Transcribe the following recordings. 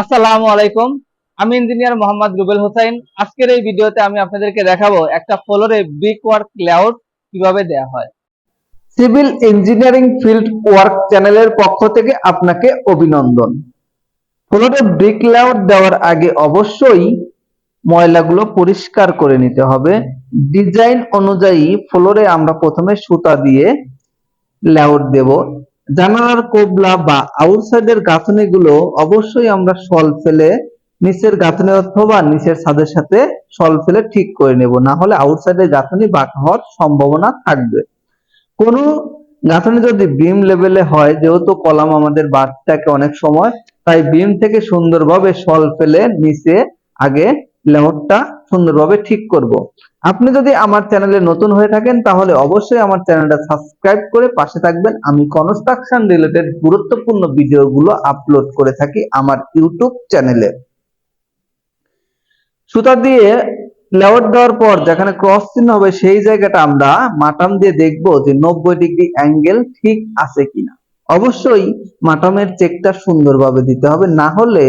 আসসালামু আলাইকুম। আমি ইঞ্জিনিয়ার মোহাম্মদ রুবেল হোসাইন। আজকের এই ভিডিওতে আমি আপনাদেরকে দেখাবো একটা ফ্লোরে ব্রিক ওয়ার্ক লেআউট কীভাবে দেয়া হয়। সিভিল ইঞ্জিনিয়ারিং ফিল্ড ওয়ার্ক চ্যানেলের পক্ষ থেকে আপনাকে অভিনন্দন। ফ্লোরে ব্রিক লেআউট দেওয়ার আগে অবশ্যই ময়লাগুলো পরিষ্কার করে নিতে হবে। ডিজাইন অনুযায়ী ফ্লোরে আমরা প্রথমে সুতা দিয়ে লেআউট দেব। জানালার কোবলা বা আউটসাইডের গাঁথনিগুলো অবশ্যই আমরা সল ফেলে নিচের গাঁথনি অথবা নিচের ছাদের সাথে সল ফেলে ঠিক করে নেব। না হলে আউটসাইডের গাঁথনি বাঁকা হওয়ার সম্ভাবনা থাকবে। কোনো গাঁথনি যদি বিম লেভেলে হয়, যেহেতু কলাম আমাদের বাড়তে থাকে অনেক সময়, তাই বিম থেকে সুন্দরভাবে সল ফেলে নিচে আগে লেআউটটা সুন্দরভাবে ঠিক করব। আপনি যদি আমার চ্যানেলে নতুন হয়ে থাকেন, তাহলে অবশ্যই আমার চ্যানেলটা সাবস্ক্রাইব করে পাশে থাকবেন। আমি কনস্ট্রাকশন রিলেটেড গুরুত্বপূর্ণ ভিডিওগুলো আপলোড করে থাকি আমার ইউটিউব চ্যানেলে সুতা দিয়ে লেআউট দেওয়ার পর যেখানে ক্রস চিহ্ন হবে, সেই জায়গাটা আমরা মাটাম দিয়ে দেখব যে নব্বই ডিগ্রি অ্যাঙ্গেল ঠিক আছে কিনা। অবশ্যই মাটামের চেকটা সুন্দরভাবে দিতে হবে, না হলে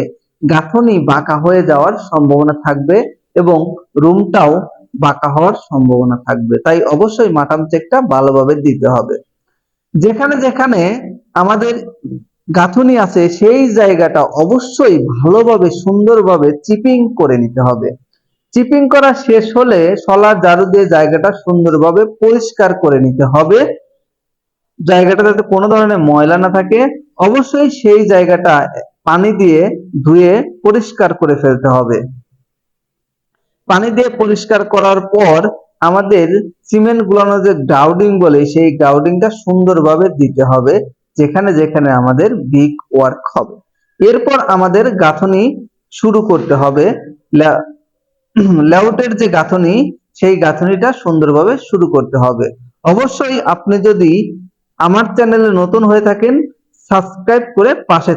গাঁথনি বাঁকা হয়ে যাওয়ার সম্ভাবনা থাকবে এবং রুমটাও বাঁকা হওয়ার সম্ভাবনা থাকবে। তাই অবশ্যই মাটাম চেকটা ভালোভাবে দিতে হবে। যেখানে যেখানে আমাদের গাঁথনি আছে, সেই জায়গাটা অবশ্যই ভালোভাবে, সুন্দরভাবে চিপিং করে নিতে হবে। চিপিং করা শেষ হলে সলার জারু দিয়ে জায়গাটা সুন্দরভাবে পরিষ্কার করে নিতে হবে। জায়গাটা যাতে কোনো ধরনের ময়লা না থাকে। অবশ্যই সেই জায়গাটা পানি দিয়ে ধুয়ে পরিষ্কার করে ফেলতে হবে। পানি দিয়ে পরিষ্কার করার পর আমাদের সিমেন্ট গুলানো যে গ্রাউডিং বলে, সেই গ্রাউডিংটা সুন্দরভাবে দিতে হবে যেখানে যেখানে আমাদের বিগ ওয়ার্ক হবে। এরপর আমাদের গাঁথনি শুরু করতে হবে। লেআউটের যে গাঁথনি, সেই গাঁথনিটা সুন্দরভাবে শুরু করতে হবে। অবশ্যই আপনি যদি আমার চ্যানেলে নতুন হয়ে থাকেন সাবস্ক্রাইব করে পাশে